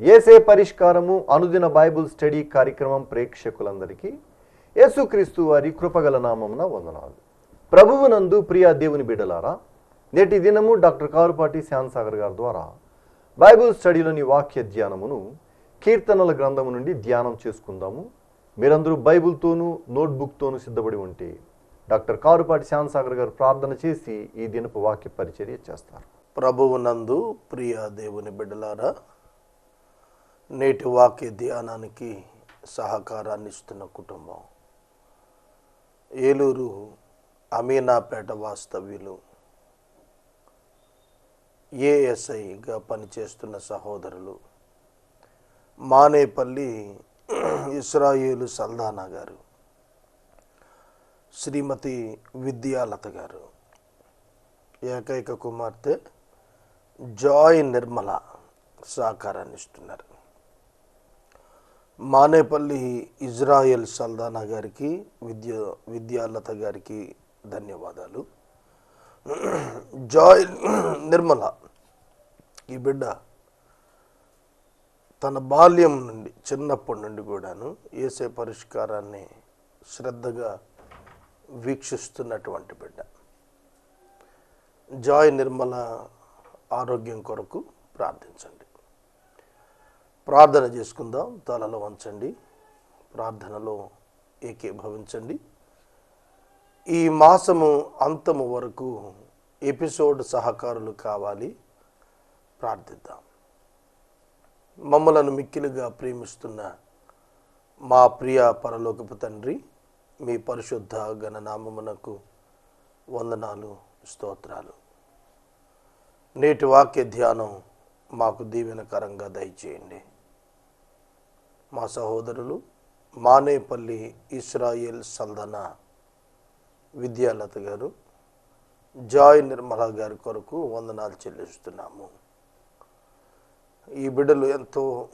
ఏసే పరిష్కారము అనుదిన Bible study కార్యక్రమం ప్రేక్షకులందరికీ యేసుక్రీస్తు వారి కృపగల నామమున వందనాలు. ప్రభువునందు ప్రియా దేవుని బిడ్డలారా నేటి దినము డాక్టర్ కారుపాటి శ్యాన్సాగర్ గారి ద్వారా బైబుల్ స్టడీలోని వాక్య ధ్యానమును కీర్తనల గ్రంథము నుండి ధ్యానం చేసుకుందాము. మీరందరూ బైబుల్తోనూ నోట్బుక్తోనూ సిద్ధపడి ఉంటే డాక్టర్ కారుపాటి శ్యాన్సాగర్ గారు ప్రార్థన చేసి ఈ దినపు వాక్య పరిచర్య చేస్తారు. ప్రభువునందు ప్రియ దేవుని బిడ్డలారా నేటి వాక్య ధ్యానానికి సహకారాన్ని ఇస్తున్న కుటుంబం. ఏలూరు అమీనాపేట వాస్తవ్యులు ఏఎస్ఐగా పనిచేస్తున్న సహోదరులు మానేపల్లి ఇస్రాయేలు సల్దానా గారు శ్రీమతి విద్యాలత గారు ఏకైక కుమార్తె జాయ్ నిర్మల సహకారాన్ని ఇస్తున్నారు. మానేపల్లి ఇజ్రాయెల్ సల్దానా గారికి విద్య విద్యాలత గారికి ధన్యవాదాలు. జాయ్ నిర్మల ఈ బిడ్డ తన బాల్యం నుండి చిన్నప్పటి నుండి కూడాను ఏసే పరిష్కారాన్ని శ్రద్ధగా వీక్షిస్తున్నటువంటి బిడ్డ. జాయ్ నిర్మల ఆరోగ్యం కొరకు ప్రార్థించండి. ప్రార్థన చేసుకుందాం. తలలో వంచండి. ప్రార్థనలో ఏకీభవించండి. ఈ మాసము అంతము వరకు ఎపిసోడ్ సహకారులు కావాలి. ప్రార్థిద్దాం. మమ్మలను మిక్కిలుగా ప్రేమిస్తున్న మా ప్రియ పరలోకపు తండ్రి మీ పరిశుద్ధ గణనామమునకు వందనాలు స్తోత్రాలు. నేటి వాక్య ధ్యానం మాకు దీవెనకరంగా దయచేయండి. మా సహోదరులు మానేపల్లి ఇస్రాయేల్ సందన విద్యాలత గారు జాయ్ నిర్మల గారి కొరకు వందనాలు చెల్లిస్తున్నాము. ఈ బిడ్డలు ఎంతో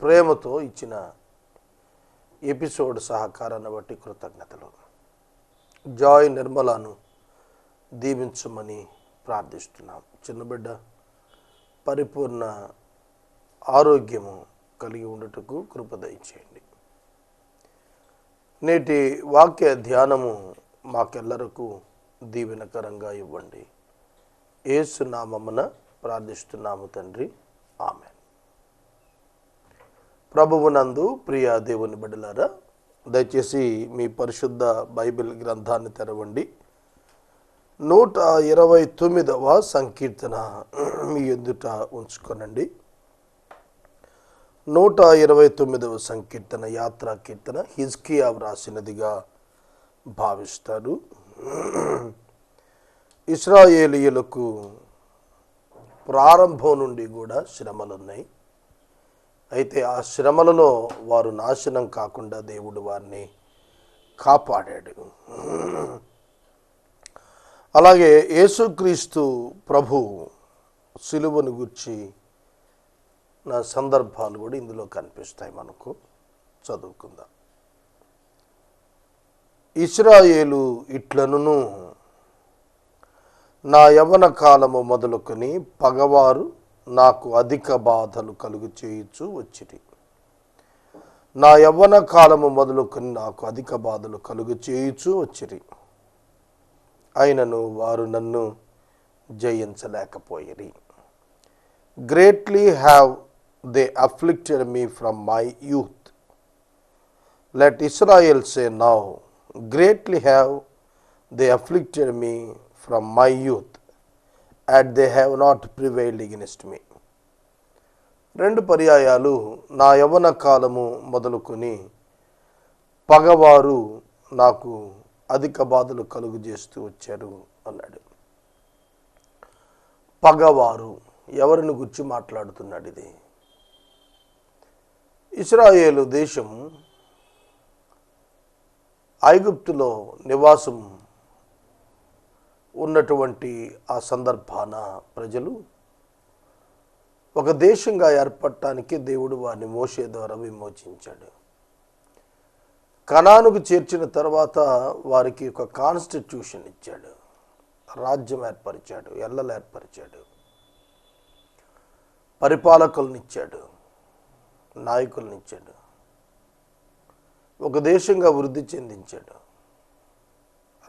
ప్రేమతో ఇచ్చిన ఎపిసోడ్ సహకారాన్ని బట్టి కృతజ్ఞతలు. జాయ్ నిర్మలను దీవించమని ప్రార్థిస్తున్నాం. చిన్న బిడ్డ పరిపూర్ణ ఆరోగ్యము కలిగి ఉండటకు కృప దయచేయండి. నేటి వాక్య ధ్యానము మాకెల్లరకు దీవెనకరంగా ఇవ్వండి. ఏసు నామమున ప్రార్థిస్తున్నాము తండ్రి. ఆమె ప్రభువునందు ప్రియ దేవుని బిడ్డలారా దయచేసి మీ పరిశుద్ధ బైబిల్ గ్రంథాన్ని తెరవండి. నూట ఇరవై తొమ్మిదవ సంకీర్తన మీ ఎదుట ఉంచుకొనండి. నూట ఇరవై తొమ్మిదవ సంకీర్తన యాత్రా కీర్తన హిజ్కియా వ్రాసినదిగా భావిస్తారు. ఇస్రాయేలీయులకు ప్రారంభం నుండి కూడా శ్రమలు ఉన్నాయి అయితే ఆ శ్రమలలో వారు నాశనం కాకుండా దేవుడు వారిని కాపాడాడు. అలాగే యేసుక్రీస్తు ప్రభు సిలువను గుర్చి నా సందర్భాలు కూడా ఇందులో కనిపిస్తాయి మనకు. చదువుకుందాం. ఇస్రాయేలు ఇట్లనును నా యవన కాలము మొదలుకొని పగవారు నాకు అధిక బాధలు కలుగు చేయుచు వచ్చిరి. నా యవ్వన కాలము మొదలుకొని నాకు అధిక బాధలు కలుగు చేయుచు వచ్చిరి. అయినను వారు నన్ను జయించలేకపోయిరి. Greatly have they afflicted me from my youth let Israel say now greatly have they afflicted me from my youth yet they have not prevailed against me రెండు పర్యాయాలు నా యవన కాలము మొదలుకొని పగవారు నాకు అధిక బాధలు కలుగు చేస్తూ వచ్చారు అన్నాడు. పగవారు ఎవరిని గుర్చి మాట్లాడుతున్నాడు ఇది? ఇస్రాయేలు దేశం ఐగుప్తులో నివాసం ఉన్నటువంటి ఆ సందర్భాన ప్రజలు ఒక దేశంగా ఏర్పడటానికి దేవుడు వారిని మోసే ద్వారా విమోచించాడు. కణానుకు చేర్చిన తర్వాత వారికి ఒక కాన్స్టిట్యూషన్ ఇచ్చాడు. రాజ్యం ఏర్పరిచాడు ఎల్లలు ఏర్పరిచాడు. పరిపాలకులను ఇచ్చాడు. నాయకులను ఇచ్చాడు. ఒక దేశంగా వృద్ధి చెందించాడు.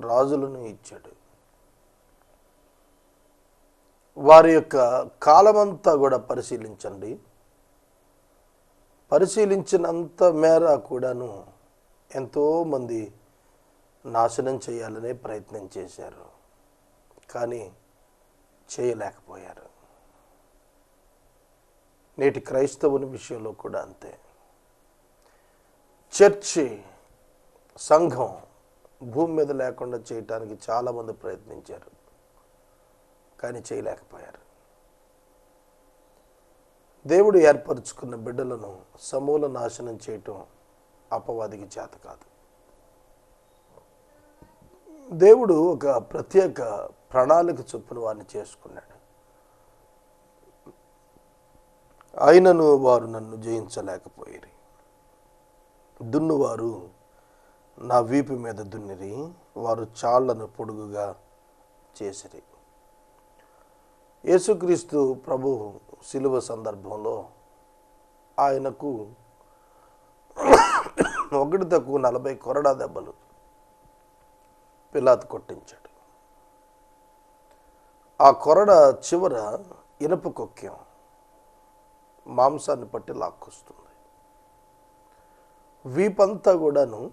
రాజులను ఇచ్చాడు. వారి యొక్క కాలమంతా కూడా పరిశీలించండి. పరిశీలించినంత మేర కూడాను ఎంతోమంది నాశనం చేయాలనే ప్రయత్నం చేశారు. కానీ చేయలేకపోయారు. నేటి క్రైస్తవుని విషయంలో కూడా అంతే. చర్చి సంఘం భూమి మీద లేకుండా చేయటానికి చాలామంది ప్రయత్నించారు కానీ చేయలేకపోయారు. దేవుడు ఏర్పరచుకున్న బిడ్డలను సమూల నాశనం చేయటం అపవాదికి చేత కాదు. దేవుడు ఒక ప్రత్యేక ప్రణాళిక చొప్పున వారిని చేసుకున్నాడు. అయినను వారు నన్ను జయించలేకపోయిరి. దున్నువారు నా వీపు మీద దున్నిరి వారు చాళ్ళను పొడుగుగా చేసిరి. యేసుక్రీస్తు ప్రభు శిలువ సందర్భంలో ఆయనకు ఒకటి తక్కువ నలభై కొరడా దెబ్బలు పిలాత్ కొట్టించాడు. ఆ కొరడ చివర ఇనుప కొక్యం మాంసాన్ని పట్టి లాక్కొస్తుంది. వీపంతా కూడాను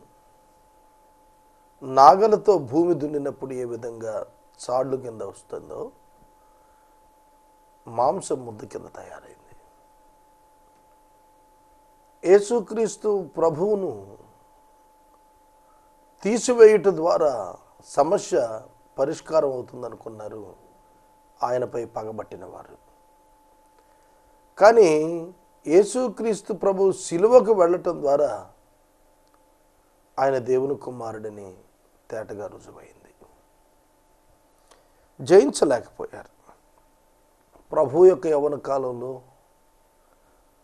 నాగలతో భూమి దున్నినప్పుడు ఏ విధంగా చాళ్ళు కింద వస్తుందో మాంసం ముద్ద కింద తయారైంది. యేసుక్రీస్తు ప్రభువును తీసివేయుట ద్వారా సమస్య పరిష్కారం అవుతుందనుకున్నారు. ఆయనపై పగబట్టిన వారు. కానీ యేసుక్రీస్తు ప్రభు సిలువకు వెళ్ళటం ద్వారా ఆయన దేవుని కుమారుడిని తేటగా రుజువైంది. జయించలేకపోయారు. ప్రభు యొక్క యవన కాలంలో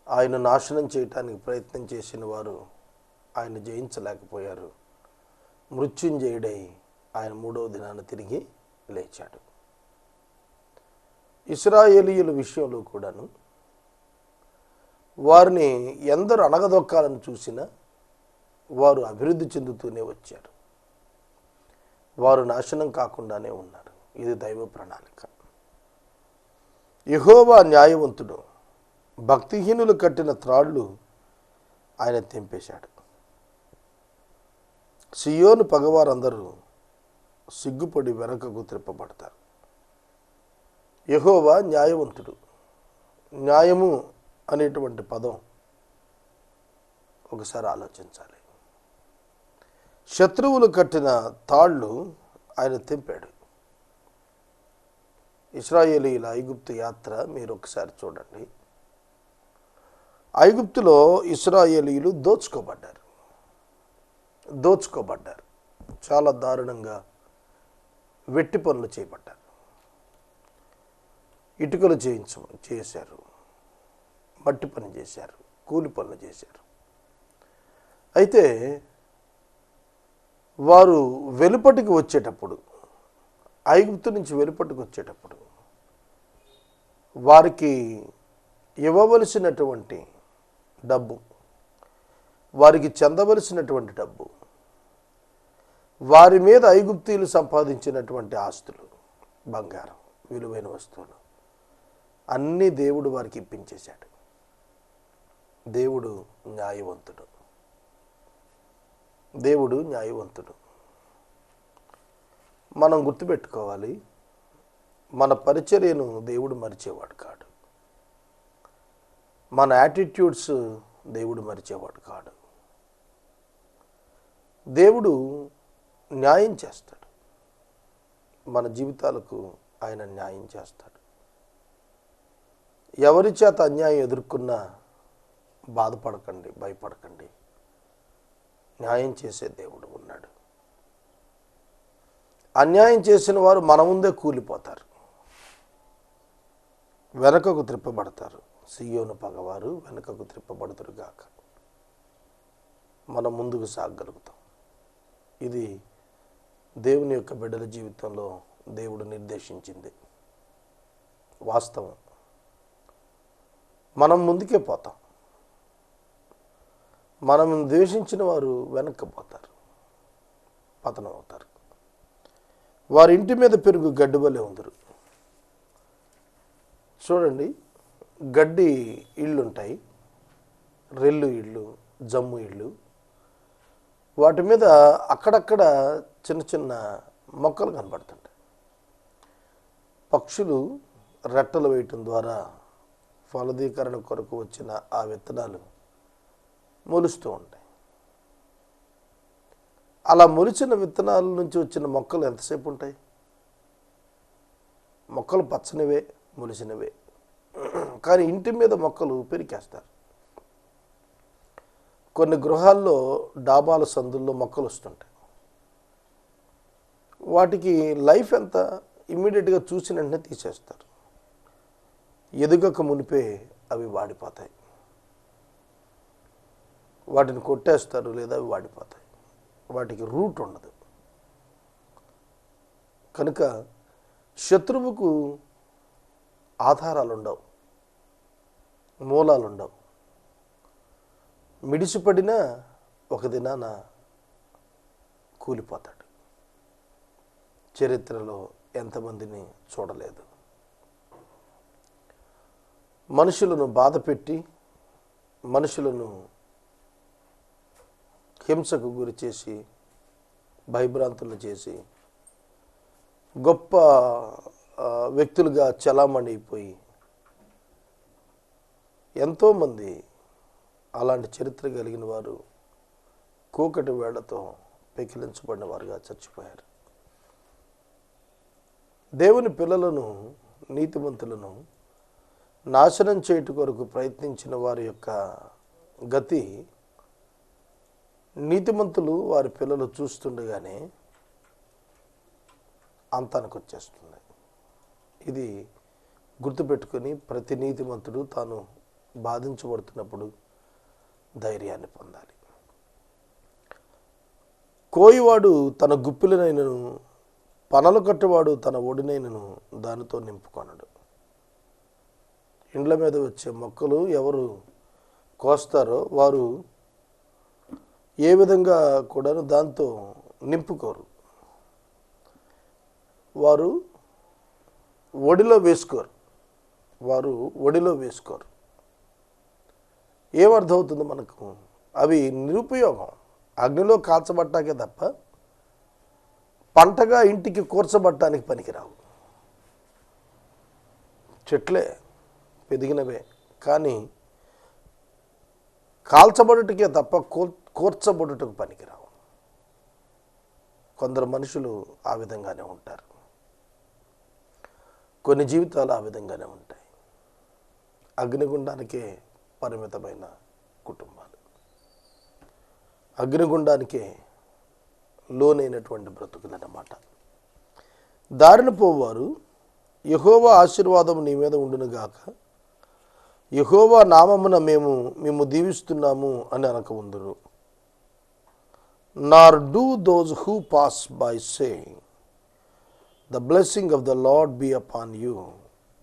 ఆయన నాశనం చేయటానికి ప్రయత్నం చేసిన వారు ఆయన జయించలేకపోయారు. మృత్యుంజయుడై ఆయన మూడవ దినాన తిరిగి లేచాడు. ఇస్రాయేలీయుల విషయంలో కూడాను వారిని ఎందరు అణగదొక్కాలని చూసినా వారు అభివృద్ధి చెందుతూనే వచ్చారు. వారు నాశనం కాకుండానే ఉన్నారు. ఇది దైవ ప్రణాళిక. యహోవా న్యాయవంతుడు భక్తిహీనులు కట్టిన త్రాళ్ళు ఆయన తెంపేశాడు. సియోను పగవారందరూ సిగ్గుపడి వెనకకు త్రిప్పబడతారు యహోవా న్యాయవంతుడు. న్యాయము అనేటువంటి పదం ఒకసారి ఆలోచించాలి. శత్రువులు కట్టిన తాళ్ళు ఆయన తెంపాడు. ఇస్రాయేలీల ఐగుప్తు యాత్ర మీరు ఒకసారి చూడండి. ఐగుప్తులో ఇస్రాయేలీలు దోచుకోబడ్డారు. దోచుకోబడ్డారు. చాలా దారుణంగా వెట్టి పనులు చేపట్టారు. ఇటుకలు చేయించ చేశారు. పట్టి పని చేశారు కూలి పనులు చేశారు. అయితే వారు వెలుపటికి వచ్చేటప్పుడు ఐగుప్తు నుంచి వెలుపటికి వచ్చేటప్పుడు వారికి ఇవ్వవలసినటువంటి డబ్బు వారికి చెందవలసినటువంటి డబ్బు వారి మీద ఐగుప్తీయులు సంపాదించినటువంటి ఆస్తులు బంగారం విలువైన వస్తువులు అన్నీ దేవుడు వారికి ఇప్పించేశాడు. దేవుడు న్యాయవంతుడు. దేవుడు న్యాయవంతుడు. మనం గుర్తుపెట్టుకోవాలి మన పరిచర్యను దేవుడు మరిచేవాడు కాడు. మన యాటిట్యూడ్స్ దేవుడు మరిచేవాడు కాడు. దేవుడు న్యాయం చేస్తాడు. మన జీవితాలకు ఆయన న్యాయం చేస్తాడు. ఎవరి చేత అన్యాయం ఎదుర్కొన్నా బాధపడకండి భయపడకండి. న్యాయం చేసే దేవుడు ఉన్నాడు. అన్యాయం చేసిన వారు మన ముందే కూలిపోతారు. వెనకకు త్రిప్పబడతారు. సియోను పగవారు వెనకకు త్రిప్పబడతారు గాక. మనం ముందుకు సాగగలుగుతాం. ఇది దేవుని యొక్క బిడ్డల జీవితంలో దేవుడు నిర్దేశించింది. వాస్తవం. మనం ముందుకే పోతాం. మనం ద్వేషించిన వారు వెనక్కిపోతారు. పతనం అవుతారు. వారి ఇంటి మీద పెరుగు గడ్డి వలె ఉందరు. చూడండి గడ్డి ఇళ్ళుంటాయి. రెల్లు ఇళ్ళు జమ్ము ఇళ్ళు. వాటి మీద అక్కడక్కడ చిన్న చిన్న మొక్కలు కనబడుతుంటాయి. పక్షులు రెట్టలు వేయటం ద్వారా ఫలదీకరణ కొరకు వచ్చిన ఆ విత్తనాలు మొలుస్తూ ఉంటాయి. అలా మొలిచిన విత్తనాల నుంచి వచ్చిన మొక్కలు ఎంతసేపు ఉంటాయి? మొక్కలు పచ్చనివే మొలిసినవే. కానీ ఇంటి మీద మొక్కలు పెరికేస్తారు. కొన్ని గృహాల్లో డాబాల సందుల్లో మొక్కలు వస్తుంటాయి. వాటికి లైఫ్ ఎంత? ఇమ్మీడియట్గా చూసిన వెంటనే తీసేస్తారు. ఎదుగక మునిపే అవి వాడిపోతాయి. వాటిని కొట్టేస్తారు లేదా అవి వాడిపోతాయి. వాటికి రూట్ ఉండదు. కనుక శత్రువుకు ఆధారాలు ఉండవు మూలాలు ఉండవు మిడిసిపడినా ఒక దినాన కూలిపోతాడు. చరిత్రలో ఎంతమందిని చూడలేదు. మనుషులను బాధపెట్టి మనుషులను హింసకు గురి చేసి భయభ్రాంతులు చేసి గొప్ప వ్యక్తులుగా చలామణి అయిపోయి ఎంతోమంది అలాంటి చరిత్ర కలిగిన వారు కూకటి వేళ్ళతో పెకిలించబడిన వారుగా చచ్చిపోయారు. దేవుని పిల్లలను నీతిమంతులను నాశనం చేయుట కొరకు ప్రయత్నించిన వారి యొక్క గతి నీతిమంతులు వారి పిల్లలు చూస్తుండగానే అంతానికి వచ్చేస్తుంది ఇది గుర్తుపెట్టుకొని ప్రతి నీతిమంతుడు తాను బాధించబడుతున్నప్పుడు ధైర్యాన్ని పొందాలి. కోయివాడు తన గుప్పిలనైనను పనలు కట్టువాడు తన ఒడినైనను దానితో నింపుకొనడు. ఇండ్ల మీద వచ్చే మొక్కలు ఎవరు కోస్తారో వారు ఏ విధంగా కూడా దాంతో నింపుకోరు. వారు ఒడిలో వేసుకోరు. వారు ఒడిలో వేసుకోరు. ఏమర్థమవుతుంది మనకు? అవి నిరుపయోగం. అగ్నిలో కాల్చబట్టాకే తప్ప పంటగా ఇంటికి కూర్చబట్టానికి పనికిరావు. చెట్లే పెదిగినవే. కానీ కాల్చబడుటకే తప్ప కూ- కూర్చబడుటకు పనికిరావు. కొందరు మనుషులు ఆ విధంగానే ఉంటారు. కొన్ని జీవితాలు ఆ విధంగానే ఉంటాయి. అగ్నిగుండానికే పరిమితమైన కుటుంబాలు. అగ్నిగుండానికే లోనైనటువంటి బ్రతుకులన్నమాట. దారిన పోవారు యహోవా ఆశీర్వాదం నీ మీద ఉండునుగాక యహోవా నామమున మేము మేము దీవిస్తున్నాము అని అనక nor do those who pass by saying the blessing of the Lord be upon you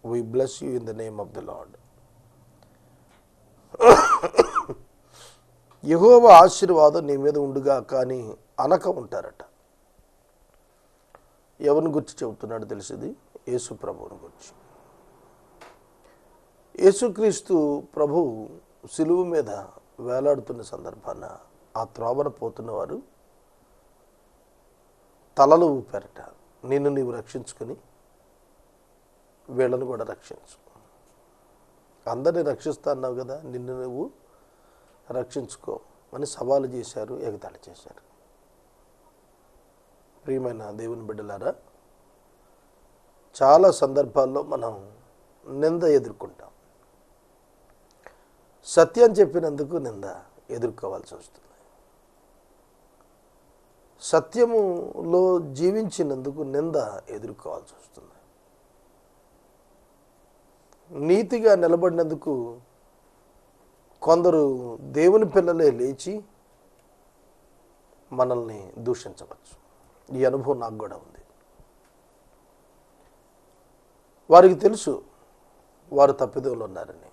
we bless you in the name of the Lord యహోవ ఆశీర్వాదం నీ మీద ఉండుగా కానీ అనక ఉంటారట. ఎవరిని గురించి చెబుతున్నాడు తెలిసింది? యేసు ప్రభువుని గురించి. యేసుక్రీస్తు ప్రభు సిలువు మీద వేలాడుతున్న సందర్భాన ఆ త్రోవన పోతున్నవారు తలలు ఊపారట. నిన్ను నీవు రక్షించుకొని వీళ్ళను కూడా రక్షించు. అందరినీ రక్షిస్తా అన్నావు కదా నిన్ను నువ్వు రక్షించుకో అని సవాలు చేశారు ఎగతాళి చేశారు. ప్రియమైన దేవుని బిడ్డలారా చాలా సందర్భాల్లో మనం నింద ఎదుర్కొంటాం. సత్యం చెప్పినందుకు నింద ఎదుర్కోవాల్సి వస్తుంది. సత్యములో జీవించినందుకు నింద ఎదుర్కోవాల్సి వస్తుంది. నీతిగా నిలబడినందుకు కొందరు దేవుని పిల్లలే లేచి మనల్ని దూషించవచ్చు. ఈ అనుభవం నాకు కూడా ఉంది. వారికి తెలుసు వారు తప్పిదోలు ఉన్నారని.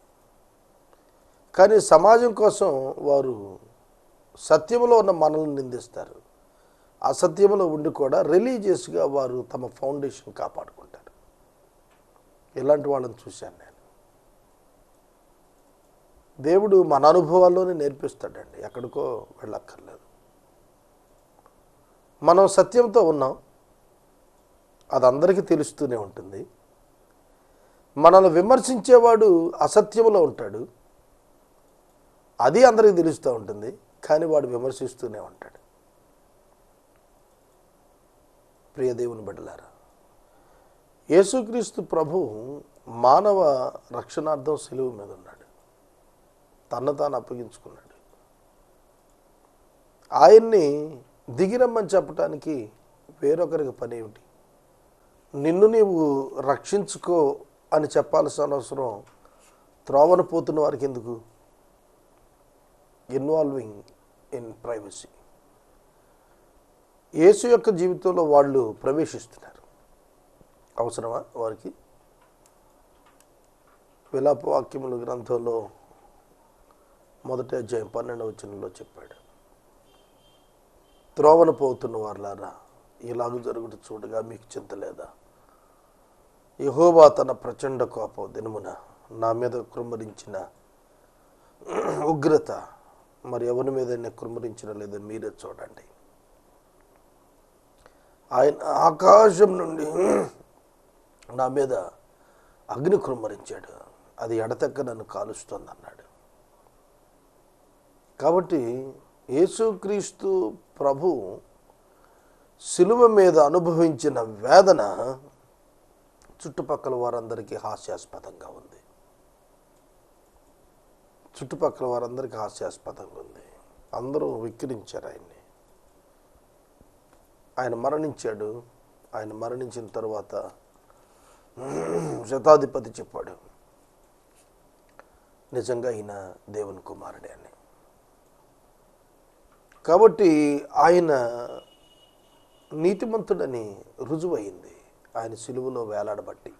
కానీ సమాజం కోసం వారు సత్యంలో ఉన్న మనల్ని నిందిస్తారు. అసత్యంలో ఉండి కూడా రిలీజియస్గా వారు తమ ఫౌండేషన్ కాపాడుకుంటారు. ఇలాంటి వాళ్ళని చూశాను నేను. దేవుడు మన అనుభవాల్లోనే నేర్పిస్తాడండి. ఎక్కడికో వెళ్ళక్కర్లేదు. మనం సత్యంతో ఉన్నాం. అది అందరికీ తెలుస్తూనే ఉంటుంది. మనల్ని విమర్శించేవాడు అసత్యంలో ఉంటాడు. అది అందరికీ తెలుస్తూ ఉంటుంది. కానీ వాడు విమర్శిస్తూనే ఉంటాడు. ప్రియదేవుని బిడ్డలారా యేసుక్రీస్తు ప్రభు మానవ రక్షణార్థం సెలువు మీద ఉన్నాడు. తను తాను అప్పగించుకున్నాడు. ఆయన్ని దిగిరమ్మని చెప్పటానికి వేరొకరికి పని ఏమిటి? నిన్ను నీవు రక్షించుకో అని చెప్పాల్సిన అవసరం త్రోవన పోతున్న వారికి ఎందుకు? ఇన్వాల్వింగ్ ఇన్ ప్రైవసీ యేసు యొక్క జీవితంలో వాళ్ళు ప్రవేశిస్తున్నారు. అవసరమా వారికి? విలాపవాక్యముల గ్రంథంలో మొదటి అధ్యాయం పన్నెండవ వచనంలో చెప్పాడు. త్రోవన పోతున్న వారులారా ఇలాగ జరుగుట చూడగా మీకు చింత లేదా? యహోవా తన ప్రచండ కోపం దినమున నా మీద కృమ్మరించిన ఉగ్రత మరి ఎవరి మీద కృమరించిన లేదో మీరే చూడండి. ఆయన ఆకాశం నుండి నా మీద అగ్ని కృమ్మరించాడు. అది ఎడతెక్క నన్ను కాలుస్తుంది అన్నాడు కాబట్టి యేసుక్రీస్తు ప్రభు శిలువ మీద అనుభవించిన వేదన చుట్టుపక్కల వారందరికీ హాస్యాస్పదంగా ఉంది. చుట్టుపక్కల వారందరికీ హాస్యాస్పదంగా ఉంది. అందరూ విక్రించారు ఆయన్ని. ఆయన మరణించాడు. ఆయన మరణించిన తర్వాత శతాధిపతి చెప్పాడు. నిజంగా ఈయన దేవుని కుమారుడే అని. కాబట్టి ఆయన నీతిమంతుడని రుజువైంది. ఆయన సిలువలో వేలాడబట్టి.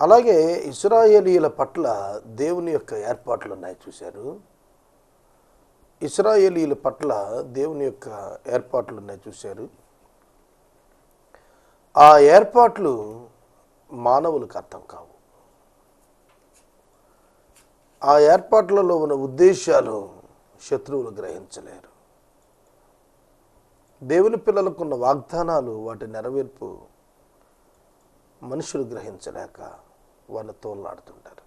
అలాగే ఇస్రాయేలీల పట్ల దేవుని యొక్క ఏర్పాట్లు ఉన్నాయి చూశారు. ఇస్రాయేలీల పట్ల దేవుని యొక్క ఏర్పాట్లు ఉన్నాయి చూశారు. ఆ ఏర్పాట్లు మానవులకు అర్థం కావు. ఆ ఏర్పాట్లలో ఉన్న ఉద్దేశాలు శత్రువులు గ్రహించలేరు. దేవుని పిల్లలకున్న వాగ్దానాలు వాటి నెరవేర్పు మనుషులు గ్రహించలేక వాళ్ళ తోలాడుతుంటారు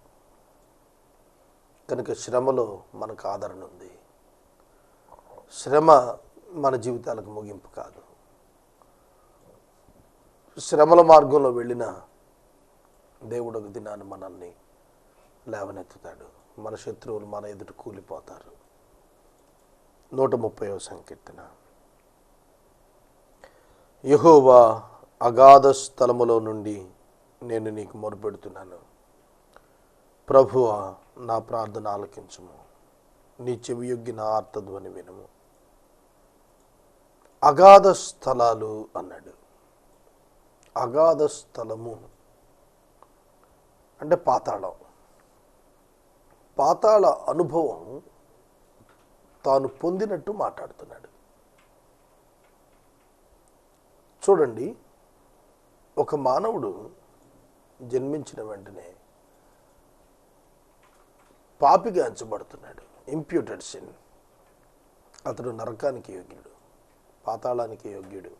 కనుక శ్రమలో మనకు ఆదరణ ఉంది. శ్రమ మన జీవితాలకు ముగింపు కాదు. శ్రమల మార్గంలో వెళ్ళిన దేవుడు ఒక దినాన్ని మనల్ని లేవనెత్తుతాడు. మన శత్రువులు మన ఎదుట కూలిపోతారు. నూట ముప్పైవ సంకీర్తన. యహోవా అగాధ స్థలములో నుండి నేను నీకు మొరుపెడుతున్నాను. ప్రభువ నా ప్రార్థన ఆలకించుము. నీ చెవియొగ్గిన నా ఆర్తధ్వని వినము. అగాధ స్థలాలు అన్నాడు. అగాధ స్థలము అంటే పాతాళం. పాతాళ అనుభవం తాను పొందినట్టు మాట్లాడుతున్నాడు. చూడండి ఒక మానవుడు జన్మించిన వెంటనే పాపిగా ఎంచబడుతున్నాడు. ఇంప్యూటెడ్ సిన్ అతడు నరకానికి యోగ్యుడు. పాతాళానికి యోగ్యుడు.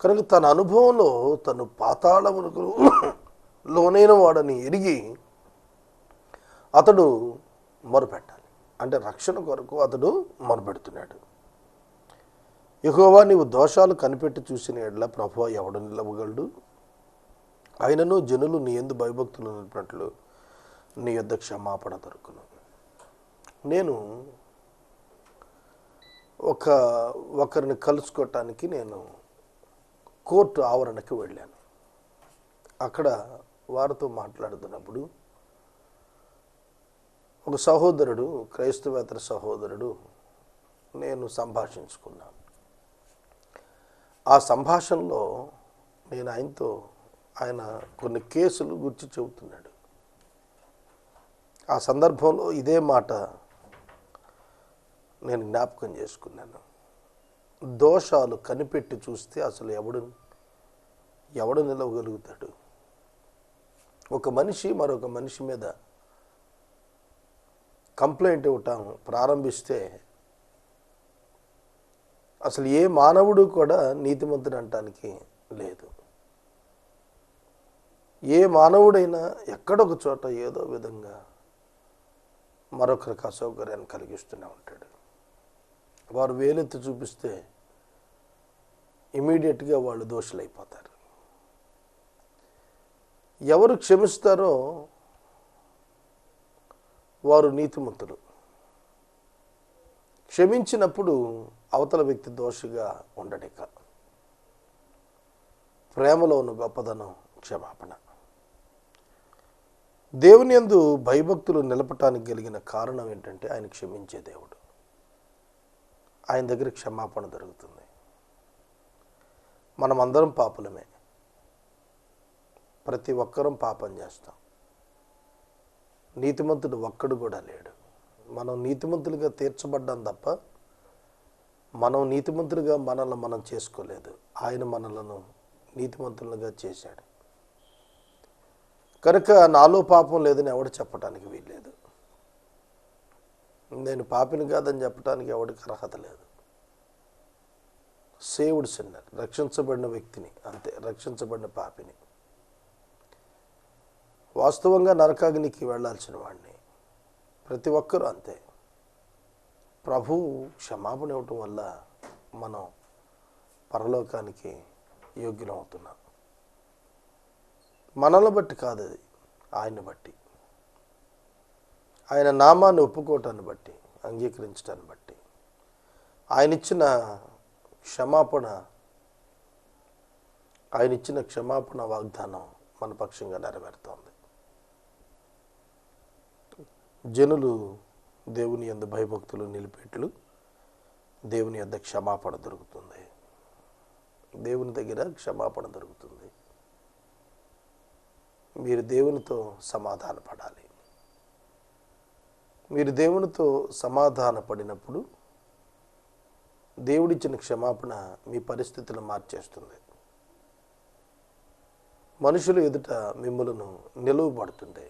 కనుక తన అనుభవంలో తను పాతాళమునకు లోనైన వాడని ఎరిగి అతడు మొరపెట్టాలి. అంటే రక్షణ కొరకు అతడు మొరపెడుతున్నాడు. ఎక్కువగా నీవు దోషాలు కనిపెట్టి చూసిన ఎడ్ల ప్రభు ఎవడు నిలవగలడు? ఆయనను జనులు నీ ఎందు భయభక్తులు ఉన్నట్లు నీ యొద్ద క్షమాపణ దొరుకును. నేను ఒక ఒకరిని కలుసుకోవటానికి నేను కోర్టు ఆవరణకి వెళ్ళాను. అక్కడ వారితో మాట్లాడుతున్నప్పుడు ఒక సహోదరుడు క్రైస్తవేతర సహోదరుడు నేను సంభాషించుకున్నాను. ఆ సంభాషణలో నేను ఆయనతో ఆయన కొన్ని కేసులు గుర్చి చెబుతున్నాడు. ఆ సందర్భంలో ఇదే మాట నేను జ్ఞాపకం చేసుకున్నాను. దోషాలు కనిపెట్టి చూస్తే అసలు ఎవడు ఎవడు నిలవగలుగుతాడు? ఒక మనిషి మరొక మనిషి మీద కంప్లైంట్ ఇవ్వటం ప్రారంభిస్తే అసలు ఏ మానవుడు కూడా నీతిమంతుడు అంటానికి లేదు. ఏ మానవుడైనా ఎక్కడొక చోట ఏదో విధంగా మరొకరికి అసౌకర్యాన్ని కలిగిస్తూనే ఉంటాడు. వారు వేలెత్తి చూపిస్తే ఇమీడియట్గా వాళ్ళు దోషులైపోతారు. ఎవరు క్షమిస్తారో వారు నీతిమంతులు. క్షమించినప్పుడు అవతల వ్యక్తి దోషిగా ఉండడిక ప్రేమలో ఉన్న గొప్పదనం క్షమాపణ. దేవుని యందు భయభక్తులు నిలపటానికి కలిగిన కారణం ఏంటంటే ఆయన క్షమించే దేవుడు. ఆయన దగ్గర క్షమాపణ దొరుకుతుంది. మనం అందరం పాపులమే. ప్రతి ఒక్కరం పాపం చేస్తాం. నీతిమంతుడు ఒక్కడు కూడా లేడు. మనం నీతిమంతులుగా తీర్చబడ్డాం తప్ప మనం నీతిమంతులుగా మనల్ని మనం చేసుకోలేదు. ఆయన మనలను నీతిమంతులుగా చేశాడు. కనుక నాలో పాపం లేదని ఎవడు చెప్పడానికి వీల్లేదు. నేను పాపిని కాదని చెప్పడానికి ఎవడికి అర్హత లేదు. సేవుడు సిన్నర్ రక్షించబడిన వ్యక్తిని అంతే రక్షించబడిన పాపిని. వాస్తవంగా నరకాగ్నికి వెళ్ళాల్సిన వాడిని ప్రతి ఒక్కరూ అంతే. ప్రభువు క్షమాపణ ఇవ్వటం వల్ల మనం పరలోకానికి యోగ్యం అవుతున్నాం. మనల్ని బట్టి కాదు అది ఆయన్ని బట్టి. ఆయన నామాన్ని ఒప్పుకోవటాన్ని బట్టి అంగీకరించటాన్ని బట్టి ఆయన ఇచ్చిన క్షమాపణ ఆయన ఇచ్చిన క్షమాపణ వాగ్దానం మన పక్షంగా నెరవేరుతోంది. జనులు దేవుని యొద్ద భయభక్తులు నిలిపేట్లు. దేవుని యొద్ద క్షమాపణ దొరుకుతుంది. దేవుని దగ్గర క్షమాపణ దొరుకుతుంది. మీరు దేవునితో సమాధానపడాలి. మీరు దేవునితో సమాధాన పడినప్పుడు దేవుడిచ్చిన క్షమాపణ మీ పరిస్థితులు మార్చేస్తుంది. మనుషులు ఎదుట మిమ్మలను నిలువబడుతుంది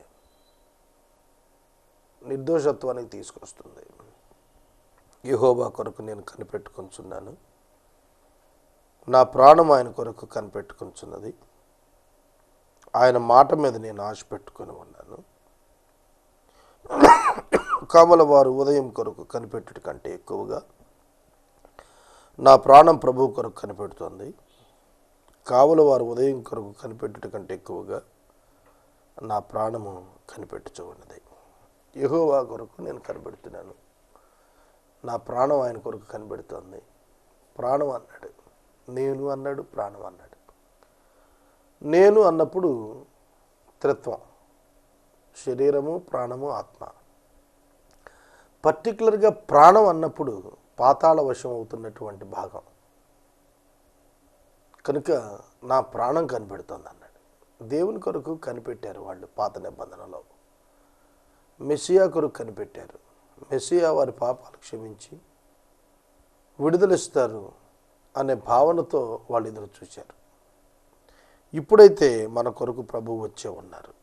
నిర్దోషత్వానికి తీసుకొస్తుంది. యహోబా కొరకు నేను కనిపెట్టుకొంచున్నాను నా ప్రాణం ఆయన కొరకు కనిపెట్టుకొంచున్నది ఆయన మాట మీద నేను ఆశ పెట్టుకొని ఉన్నాను. ముక్కాముల వారు ఉదయం కొరకు కనిపెట్టుట కంటే ఎక్కువగా నా ప్రాణం ప్రభు కొరకు కనిపెడుతోంది. కావుల వారు ఉదయం కొరకు కనిపెట్టుట కంటే ఎక్కువగా నా ప్రాణము కనిపెట్టుచు ఉన్నది కొరకు నేను కనిపెడుతున్నాను. నా ప్రాణం ఆయన కొరకు కనిపెడుతోంది. ప్రాణం అన్నాడు. నేను అన్నాడు ప్రాణం అన్నాడు. నేను అన్నప్పుడు త్రిత్వం శరీరము ప్రాణము ఆత్మ. పర్టికులర్గా ప్రాణం అన్నప్పుడు పాతాళ వశం అవుతున్నటువంటి భాగం. కనుక నా ప్రాణం కనిపెడుతోంది అన్నాడు. దేవుని కొరకు కనిపెట్టారు వాళ్ళు పాత నిబంధనలో. మెస్సియా కొరకు కనిపెట్టారు. మెస్సియా వారి పాపాలు క్షమించి విడుదలిస్తారు అనే భావనతో వాళ్ళు ఎదురు చూశారు. ఇప్పుడైతే మన కొరకు ప్రభు వచ్చే ఉన్నారు.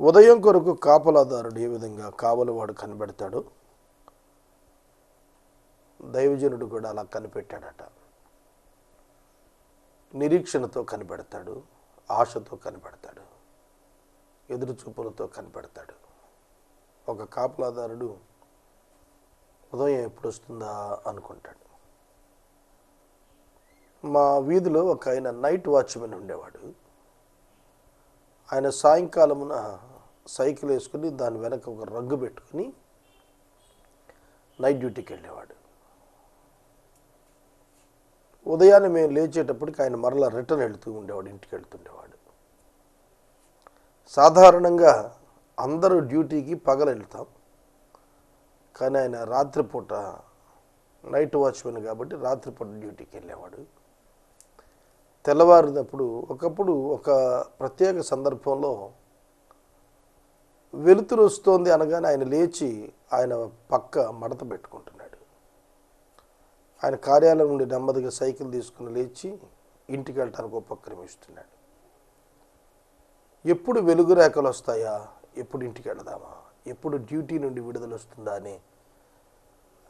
ఉదయం కొరకు కాపలాదారుడు ఏ విధంగా కావలవాడు కనిపెడతాడో? దైవజనుడు కూడా అలా కనిపెట్టాడట. నిరీక్షణతో కనిపెడతాడు ఆశతో కనిపెడతాడు ఎదురు చూపులతో కనిపెడతాడు. ఒక కాపలాదారుడు ఉదయం ఎప్పుడు వస్తుందా అనుకుంటాడు. మా వీధిలో ఒక ఆయన నైట్ వాచ్మెన్ ఉండేవాడు. ఆయన సాయంకాలమున సైకిల్ వేసుకుని దాని వెనక ఒక రగ్గు పెట్టుకుని నైట్ డ్యూటీకి వెళ్ళేవాడు. ఉదయాన్నే మేము లేచేటప్పటికి ఆయన మరలా రిటర్న్ వెళ్తూ ఉండేవాడు ఇంటికి వెళ్తుండేవాడు. సాధారణంగా అందరూ డ్యూటీకి పగలు వెళ్తాం. కానీ ఆయన రాత్రిపూట నైట్ వాచ్మెన్ కాబట్టి రాత్రిపూట డ్యూటీకి వెళ్ళేవాడు. తెల్లవారినప్పుడు ఒకప్పుడు ఒక ప్రత్యేక సందర్భంలో వెలుతురు వస్తోంది అనగానే ఆయన లేచి ఆయన పక్క మడత పెట్టుకుంటున్నాడు. ఆయన కార్యాలయం నుండి నెమ్మదిగా సైకిల్ తీసుకుని లేచి ఇంటికి వెళ్ళటానికి ఉపక్రమిస్తున్నాడు ఎప్పుడు వెలుగు రేఖలు వస్తాయా? ఎప్పుడు ఇంటికి వెళదామా? ఎప్పుడు డ్యూటీ నుండి విడుదల వస్తుందా అని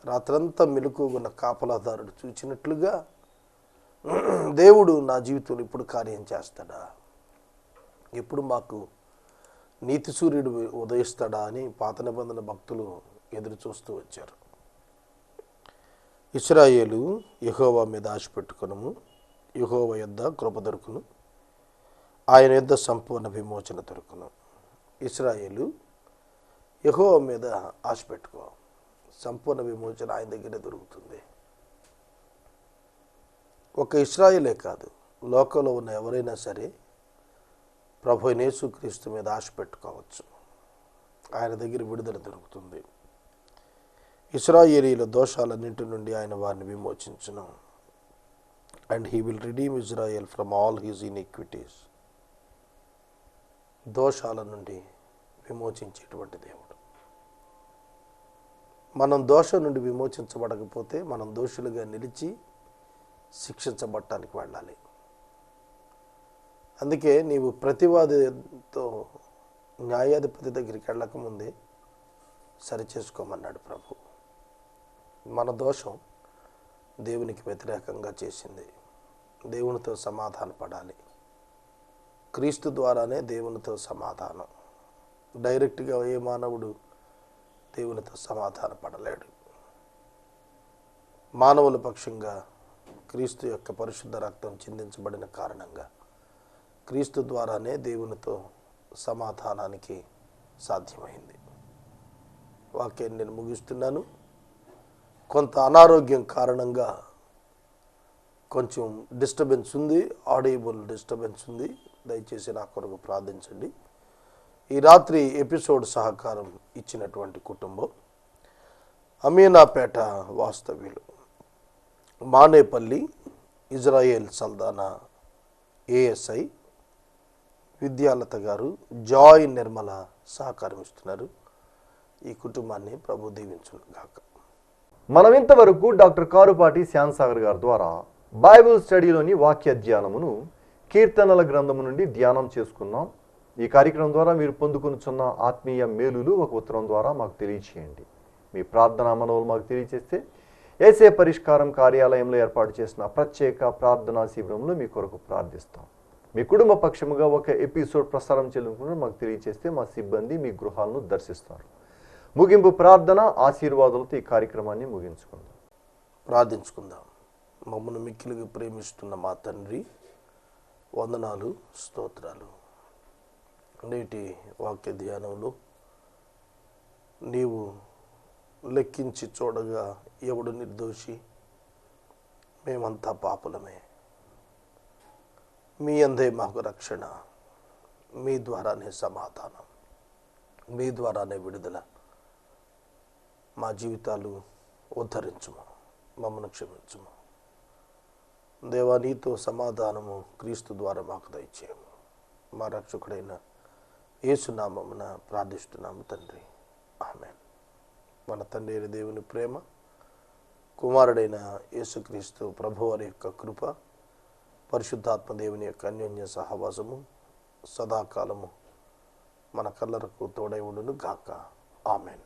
రాత్రంతా మెలకుగున్న కాపలాదారుడు చూచినట్లుగా దేవుడు నా జీవితంలో ఇప్పుడు కార్యం చేస్తాడా? ఎప్పుడు మాకు నీతి సూర్యుడు ఉదయిస్తాడా అని పాత నిబంధన భక్తులు ఎదురు చూస్తూ వచ్చారు. ఇస్రాయేలు యహోవా మీద ఆశ పెట్టుకునము. యహోవ యొద్ద కృప దొరుకును. ఆయన యొద్ద సంపూర్ణ విమోచన దొరుకును. ఇస్రాయేలు యహోవ మీద ఆశ పెట్టుకో. సంపూర్ణ విమోచన ఆయన దగ్గరే దొరుకుతుంది. ఒక ఇస్రాయేలే కాదు లోకంలో ఉన్న ఎవరైనా సరే ప్రభు యేసుక్రీస్తు మీద ఆశ పెట్టుకోవచ్చు. ఆయన దగ్గర విడుదల దొరుకుతుంది. ఇస్రాయేలీల దోషాలన్నింటి నుండి ఆయన వారిని విమోచించును. And he will redeem Israel from all his iniquities. దోషాల నుండి విమోచించేటువంటి దేవుడు. మనం దోషం నుండి విమోచించబడకపోతే మనం దోషులుగా నిలిచి శిక్షించబడటానికి వెళ్ళాలి. అందుకే నీవు ప్రతివాదితో న్యాయాధిపతి దగ్గరికి వెళ్ళకముందే సరి చేసుకోమన్నాడు ప్రభు. మన దోషం దేవునికి వ్యతిరేకంగా చేసింది. దేవునితో సమాధాన పడాలి క్రీస్తు ద్వారానే దేవునితో సమాధానం. డైరెక్ట్గా ఏ మానవుడు దేవునితో సమాధాన పడలేడు మానవుల పక్షంగా క్రీస్తు యొక్క పరిశుద్ధ రక్తం చిందించబడిన కారణంగా క్రీస్తు ద్వారానే దేవునితో సమాధానానికి సాధ్యమైంది. వాక్యాన్ని నేను ముగిస్తున్నాను. కొంత అనారోగ్యం కారణంగా కొంచెం డిస్టర్బెన్స్ ఉంది ఆడియబుల్ డిస్టర్బెన్స్ ఉంది. దయచేసి నా కొరకు ప్రార్థించండి. ఈ రాత్రి ఎపిసోడ్ సహకారం ఇచ్చినటువంటి కుటుంబం అమీనాపేట వాస్తవ్యులు Manepalli Israel Saldanha ASI Vidyalatha garu Joy Nirmala సహకారం ఇస్తున్నారు ఈ కుటుంబాన్ని ప్రభు దీవించుగాక మనం ఇంతవరకు డాక్టర్ కారుపాటి శ్యాన్సాగర్ గారి ద్వారా బైబిల్ స్టడీలోని వాక్య ధ్యానమును కీర్తనల గ్రంథము నుండి ధ్యానం చేసుకున్నాం. ఈ కార్యక్రమం ద్వారా మీరు పొందుకునిచున్న ఆత్మీయ మేలులు ఒక ఉత్తరం ద్వారా మాకు తెలియచేయండి. మీ ప్రార్థనా మనవులు మాకు తెలియచేస్తే ఏసే పరిష్కారం కార్యాలయంలో ఏర్పాటు చేసిన ప్రత్యేక ప్రార్థనా శిబిరంలో మీ కొరకు ప్రార్థిస్తాం. మీ కుటుంబ పక్షముగా ఒక ఎపిసోడ్ ప్రసారం చేయాలనుకుంటే మాకు తెలియచేస్తే మా సిబ్బంది మీ గృహాలను దర్శిస్తారు. ముగింపు ప్రార్థన ఆశీర్వాదాలతో ఈ కార్యక్రమాన్ని ముగించుకుందాం. ప్రార్థించుకుందాం. మమ్మల్ని మిక్కిలిగా ప్రేమిస్తున్న మా తండ్రి వందనాలు స్తోత్రాలు. నేటి వాక్య ధ్యానంలో నీవు లెక్కించి చూడగా ఎవడు నిర్దోషి? మేమంతా పాపులమే. మీ అందే మాకు రక్షణ మీ ద్వారానే సమాధానం మీ ద్వారానే విడుదల. మా జీవితాలు ఉద్ధరించుము మమ్మను క్షమించుము. దేవా నీతో సమాధానము క్రీస్తు ద్వారా మాకు దయచేయము. మా రక్షకుడైన ఏసునామమున ప్రార్థిస్తున్నాము తండ్రి. ఆమె మన తండ్రి అయిన దేవుని ప్రేమ కుమారుడైన యేసుక్రీస్తు ప్రభువారి యొక్క కృప పరిశుద్ధాత్మ దేవుని యొక్క అన్యోన్య సహవాసము సదాకాలము మన కల్లరకు తోడై ఉండును గాక ఆమెన్.